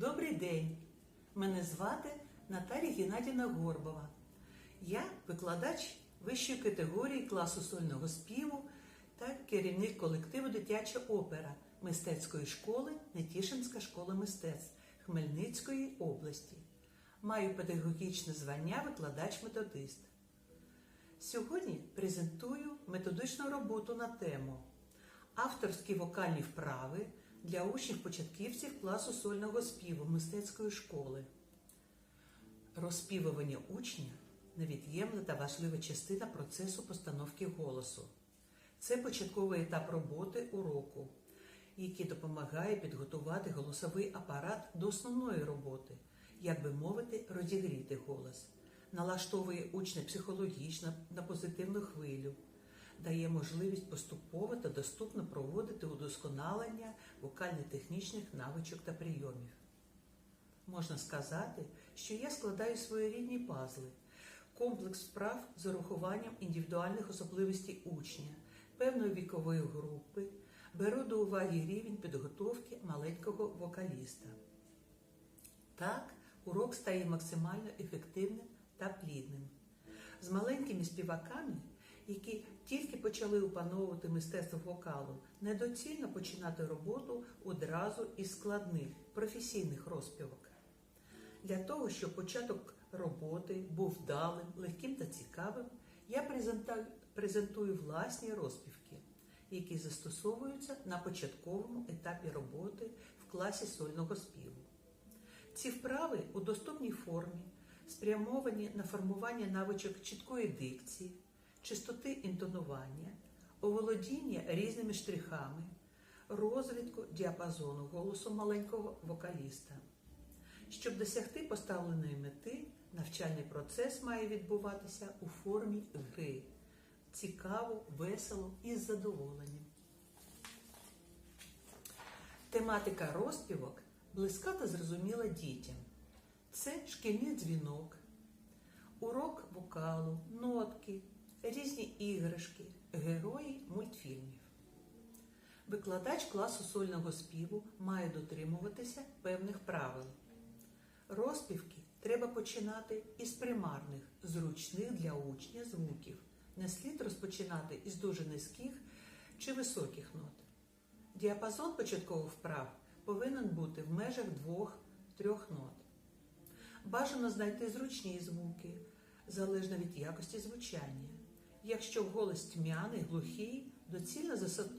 Добрий день! Мене звати Наталія Геннадіна Горбова. Я викладач вищої категорії класу сольного співу та керівник колективу Дитяча опера мистецької школи Нетішинська школа мистецтв Хмельницької області. Маю педагогічне звання викладач-методист. Сьогодні презентую методичну роботу на тему авторські вокальні вправи для учнів-початківців класу сольного співу мистецької школи. Розспівування учня невід'ємна та важлива частина процесу постановки голосу. Це початковий етап роботи уроку, який допомагає підготувати голосовий апарат до основної роботи, як би мовити, розігріти голос, налаштовує учня психологічно на позитивну хвилю, дає можливість поступово та доступно проводити удосконалення вокально-технічних навичок та прийомів. Можна сказати, що я складаю своєрідні пазли, комплекс вправ з урахуванням індивідуальних особливостей учня, певної вікової групи, беру до уваги рівень підготовки маленького вокаліста. Так, урок стає максимально ефективним та плідним. З маленькими співаками, які тільки почали опановувати мистецтво вокалу, недоцільно починати роботу одразу із складних професійних розпівок. Для того, щоб початок роботи був вдалим, легким та цікавим, я презентую власні розпівки, які застосовуються на початковому етапі роботи в класі сольного співу. Ці вправи у доступній формі спрямовані на формування навичок чіткої дикції, чистоти інтонування, оволодіння різними штрихами, розвитку діапазону голосу маленького вокаліста. Щоб досягти поставленої мети, навчальний процес має відбуватися у формі гри. Цікаво, весело і з задоволенням. Тематика розпівок близька та зрозуміла дітям. Це шкільний дзвінок, урок вокалу, нотки, різні іграшки, герої мультфільмів. Викладач класу сольного співу має дотримуватися певних правил. Розпівки треба починати із примарних, зручних для учня звуків. Не слід розпочинати із дуже низьких чи високих нот. Діапазон початкових вправ повинен бути в межах двох-трьох нот. Бажано знайти зручні звуки, залежно від якості звучання. Якщо голос тьмяний, глухий, доцільно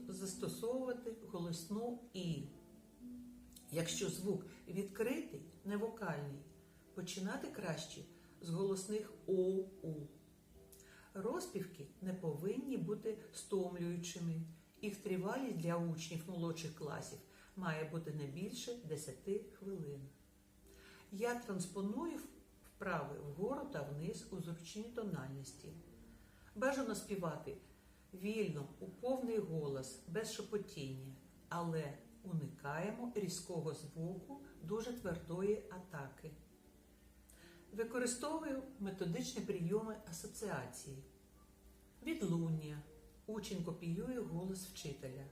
застосовувати голосну І. Якщо звук відкритий, невокальний, починати краще з голосних ОУ. Розпівки не повинні бути стомлюючими. Їх тривалість для учнів молодших класів має бути не більше 10 хвилин. Я транспоную вправи вгору та вниз у зручній тональності. Бажано співати вільно, у повний голос, без шепотіння, але уникаємо різкого звуку дуже твердої атаки. Використовую методичні прийоми асоціації. Відлуння. Учень копіює голос вчителя.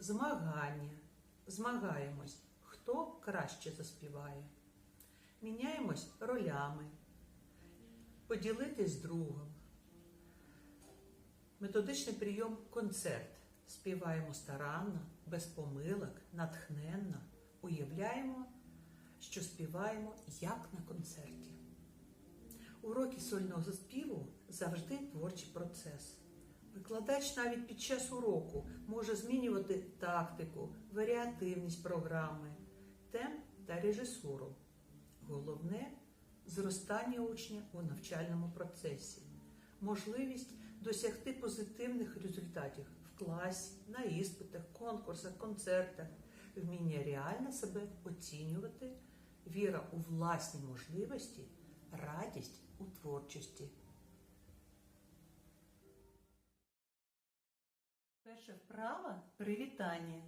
Змагання. Змагаємось, хто краще заспіває. Міняємось ролями. Поділитись з другом. Методичний прийом концерт. Співаємо старанно, без помилок, натхненно, уявляємо, що співаємо як на концерті. Уроки сольного співу завжди творчий процес. Викладач навіть під час уроку може змінювати тактику, варіативність програми, темп та режисуру. Головне зростання учня у навчальному процесі, можливість досягти позитивних результатів в класі, на іспитах, конкурсах, концертах, вміння реально себе оцінювати, віра у власні можливості, радість у творчості. Перша вправа привітання.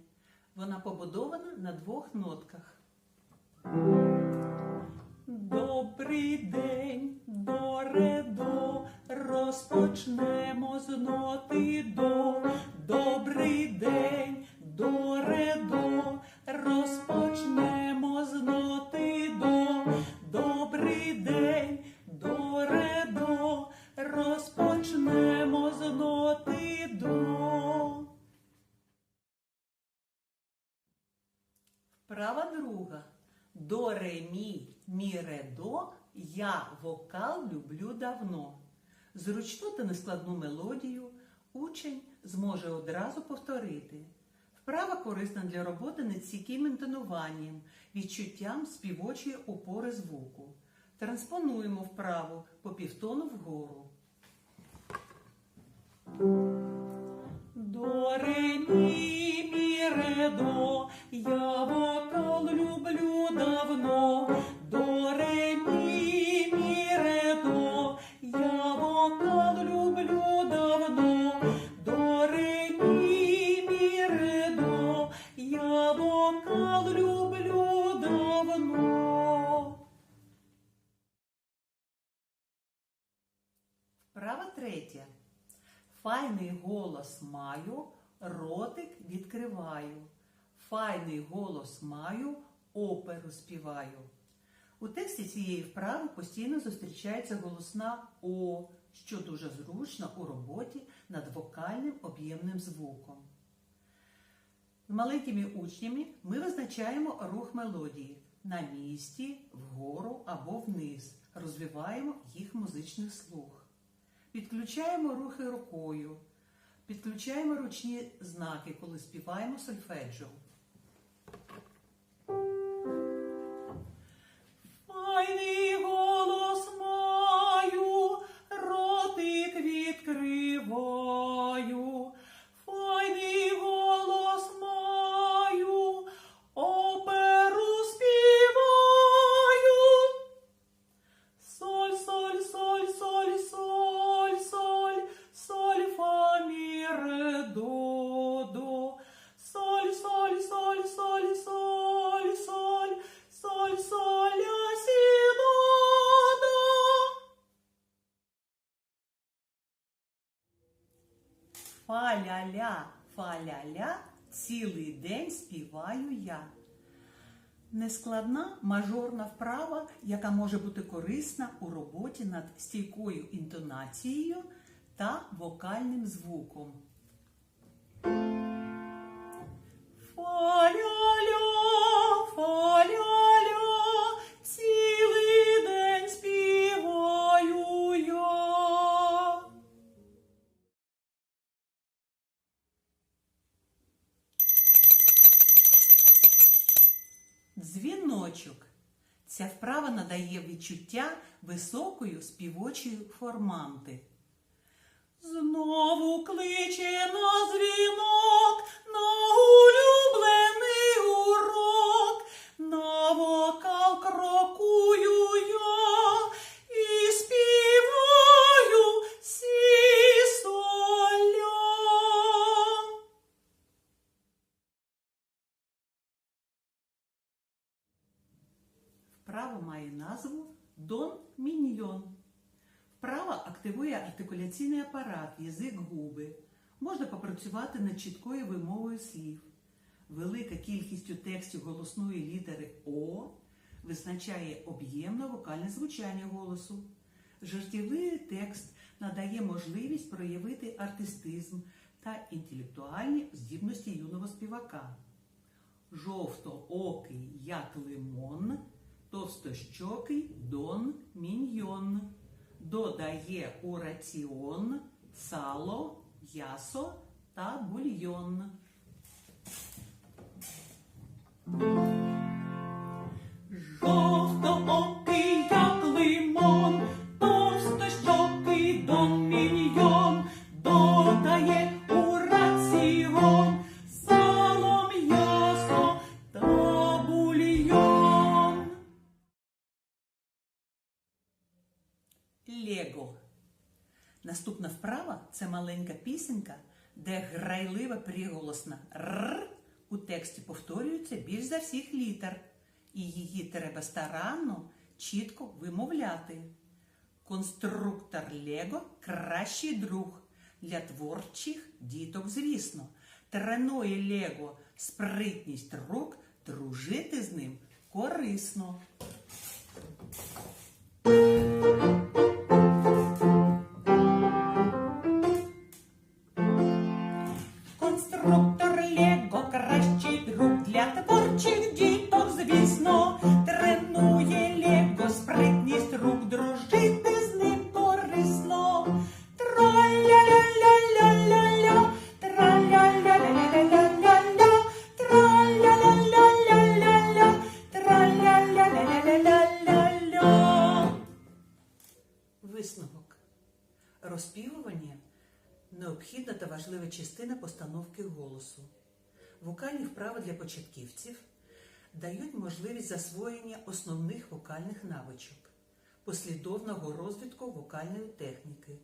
Вона побудована на двох нотках. Добрий день, Вправа друга. До ре мі, мі ре до. Я вокал люблю давно. Зручну та нескладну мелодію учень зможе одразу повторити. Вправа корисна для роботи над стійким інтонуванням, відчуттям співочої опори звуку. Транспонуємо вправу по півтону вгору. До ре мі, мі я вокал люблю давно. До ре мі, я вокал люблю давно. До ре мі, я вокал люблю давно. Вправа третя. Файний голос маю, ротик відкриваю. Файний голос маю, оперу співаю. У тексті цієї вправи постійно зустрічається голосна О, що дуже зручно у роботі над вокальним об'ємним звуком. Маленькими учнями ми визначаємо рух мелодії на місці, вгору або вниз. Розвиваємо їх музичний слух. Підключаємо рухи рукою. Підключаємо ручні знаки, коли співаємо сольфеджіо. Фа-ля-ля, фа-ля-ля, цілий день співаю я. Нескладна мажорна вправа, яка може бути корисна у роботі над стійкою інтонацією та вокальним звуком. Фа-ля-ля, Дзвіночок. Ця вправа надає відчуття високої співочої форманти. Знову кличе на дзвінок, на артикуляційний апарат, язик губи. Можна попрацювати над чіткою вимовою слів. Велика кількість у тексті голосної літери О визначає об'ємне вокальне звучання голосу. Жартівливий текст надає можливість проявити артистизм та інтелектуальні здібності юного співака. Жовтоокий, як лимон, товстощокий Дон Міньйон. Додає у раціон сало, м'ясо та бульйон. Жовто-окий, як лимон, товстощокий Дон Наступна вправа це маленька пісенька, де грайлива приголосна р у тексті повторюється більш за всіх літер, і її треба старанно, чітко вимовляти. Конструктор Лего кращий друг для творчих діток, звісно. Тренує Лего спритність рук, дружити з ним корисно. Постановки голосу. Вокальні вправи для початківців дають можливість засвоєння основних вокальних навичок, послідовного розвитку вокальної техніки,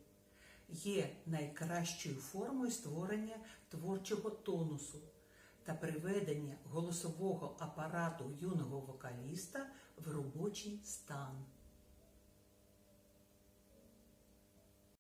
є найкращою формою створення творчого тонусу та приведення голосового апарату юного вокаліста в робочий стан.